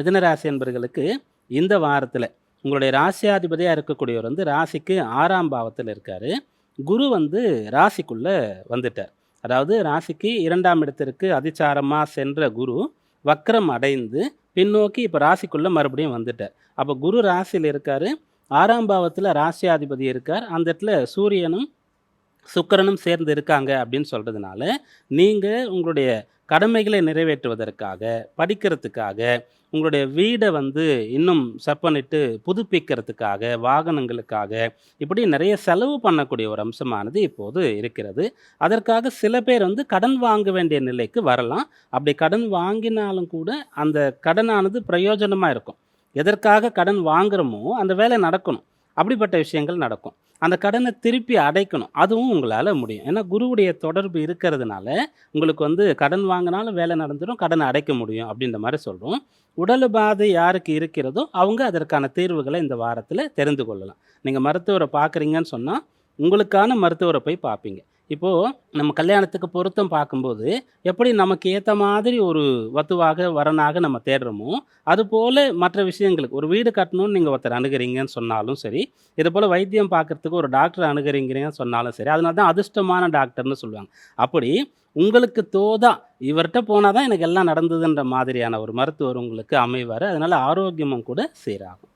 மிதனராசி என்பர்களுக்கு இந்த வாரத்தில் உங்களுடைய ராசியாதிபதியாக இருக்கக்கூடியவர் வந்து ராசிக்கு ஆறாம் பாவத்தில் இருக்கார். குரு வந்து ராசிக்குள்ளே வந்துட்டார். அதாவது ராசிக்கு இரண்டாம் இடத்திற்கு அதிச்சாரமாக சென்ற குரு வக்ரம் அடைந்து பின்னோக்கி இப்போ ராசிக்குள்ளே மறுபடியும் வந்துட்டார். அப்போ குரு ராசியில் இருக்கார். ஆறாம் பாவத்தில் ராசியாதிபதி இருக்கார். அந்த இடத்துல சூரியனும் சுக்கரனும் சேர்ந்து இருக்காங்க அப்படின்னு சொல்கிறதுனால நீங்கள் உங்களுடைய கடமைகளை நிறைவேற்றுவதற்காக படிக்கிறதுக்காக உங்களுடைய வீடை வந்து இன்னும் செப்பனிட்டு புதுப்பிக்கிறதுக்காக வாகனங்களுக்காக இப்படி நிறைய செலவு பண்ணக்கூடிய ஒரு அம்சமானது இப்போது இருக்கிறது. அதற்காக சில பேர் வந்து கடன் வாங்க வேண்டிய நிலைக்கு வரலாம். அப்படி கடன் வாங்கினாலும் கூட அந்த கடனானது பிரயோஜனமாக இருக்கும். எதற்காக கடன் வாங்குறோமோ அந்த வேலை நடக்கணும். அப்படிப்பட்ட விஷயங்கள் நடக்கும். அந்த கடனை திருப்பி அடைக்கணும். அதுவும் உங்களால் முடியும். ஏன்னா குருவுடைய தொடர்பு இருக்கிறதுனால உங்களுக்கு வந்து கடன் வாங்கினாலும் வேலை நடந்துடும் கடனை அடைக்க முடியும் அப்படின்ற மாதிரி சொல்கிறோம் உடல் பாதை யாருக்கு இருக்கிறதோ அவங்க அதற்கான தீர்வுகளை இந்த வாரத்தில் தெரிந்து கொள்ளலாம். நீங்கள் மருத்துவரை பார்க்குறீங்கன்னு சொன்னால் உங்களுக்கான மருத்துவரை போய் பார்ப்பீங்க. இப்போது நம்ம கல்யாணத்துக்கு பொருத்தம் பார்க்கும்போது எப்படி நமக்கு ஏற்ற மாதிரி ஒரு வத்துவாக வரனாக நம்ம தேடுறோமோ அதுபோல் மற்ற விஷயங்களுக்கு ஒரு வீடு கட்டணும்னு நீங்கள் ஒருத்தர் அணுகிறீங்கன்னு சொன்னாலும் சரி இது போல் வைத்தியம் பார்க்கறதுக்கு ஒரு டாக்டர் அணுகிறீங்கன்னு சொன்னாலும் சரி அதனால தான் அதிர்ஷ்டமான டாக்டர்னு சொல்லுவாங்க. அப்படி உங்களுக்கு தோதா இவர்கிட்ட போனால் தான் எனக்கு எல்லாம் நடந்ததுன்ற மாதிரியான ஒரு மருத்துவர் உங்களுக்கு அமைவார் அதனால் ஆரோக்கியமும் கூட சீராகும்.